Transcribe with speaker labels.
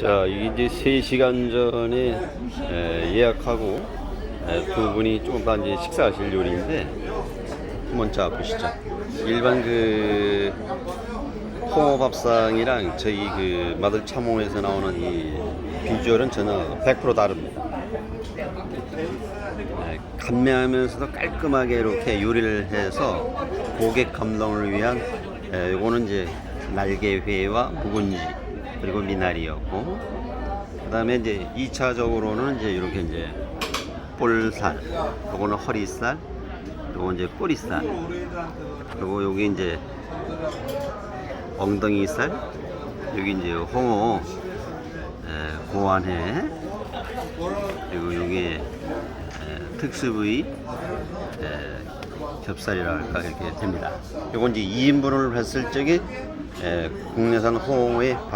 Speaker 1: 자, 이제 3시간 전에 에, 예약하고 에, 두 분이 조금 더 이제 식사하실 요리인데 한번 자 보시죠. 일반 그 홍어밥상이랑 저희 그 마들 참호에서 나오는 이 비주얼은 전혀 100% 다릅니다. 네, 간매하면서도 깔끔하게 이렇게 요리를 해서 고객 감동을 위한 에, 요거는 이제 날개회와 묵은지 그리고 미나리였고 그 다음에 이제 2차적으로는 이제 이렇게 이제 볼살 요거는 허리살 요거 이제 꼬리살 그리고 여기 이제 엉덩이살 여기 이제 홍어 에, 고안회 그리고 여기 에, 특수 부위 에, 겹살이라 할까 이렇게 됩니다. 이건 이제 2인분을 했을 적에 에, 국내산 홍어의 밥